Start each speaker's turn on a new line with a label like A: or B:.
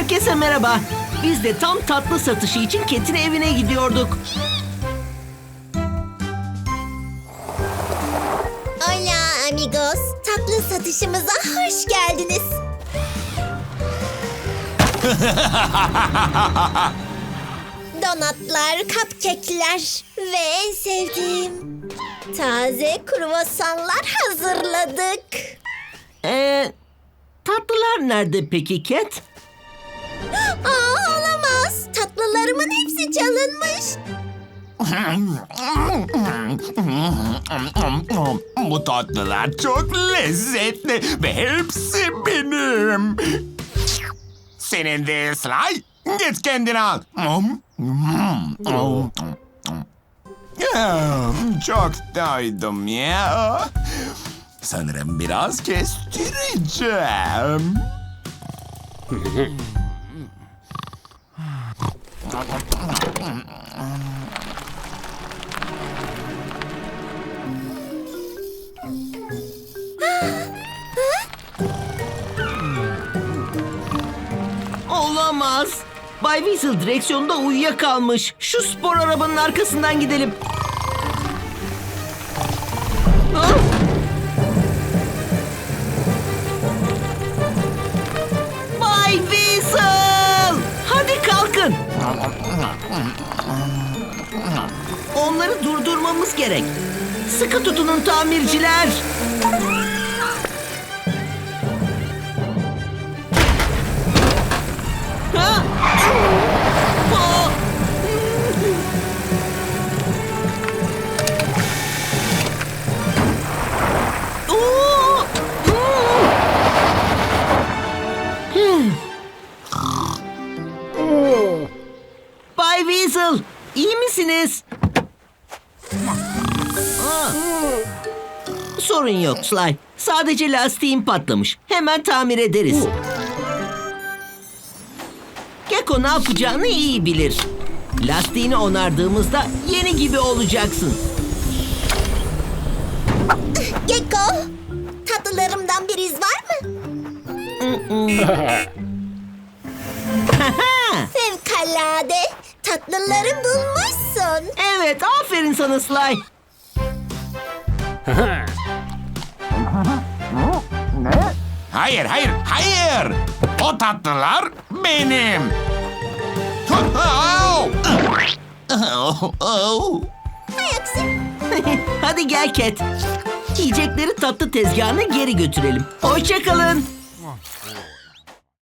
A: Herkese merhaba. Biz de tam tatlı satışı için Ket'in evine gidiyorduk.
B: Hola amigos. Tatlı satışımıza hoş geldiniz. Donatlar, cupcake'ler ve en sevdiğim taze kruvasanlar hazırladık.
A: Ee, tatlılar nerede peki Ket?
B: Aa olamaz. Tatlılarımın hepsi çalınmış.
C: Bu tatlılar çok lezzetli ve hepsi benim. Senin de Sly. Git kendini al. Çok doydum ya. Sanırım biraz kestireceğim.
A: Olamaz. Bay Weasel direksiyonda uyuyakalmış. Şu spor arabanın arkasından gidelim. Ah! Onları durdurmamız gerek. Sıkı tutunun tamirciler. Ha? Weasel, iyi misiniz? Aa. Sorun yok Sly. Sadece lastiğim patlamış. Hemen tamir ederiz. Gecko ne yapacağını iyi bilir. Lastiğini onardığımızda yeni gibi olacaksın.
B: Gecko, tatlılarımdan bir iz var mı? Fevkalade. Tatlıları bulmuşsun.
A: evet, aferin sana Sly.
C: Hayır, hayır, hayır. O tatlılar benim. Oh, oh.
B: Hay aksi.
A: Hadi gel Cat. Yiyecekleri tatlı tezgahına geri götürelim. Hoşçakalın.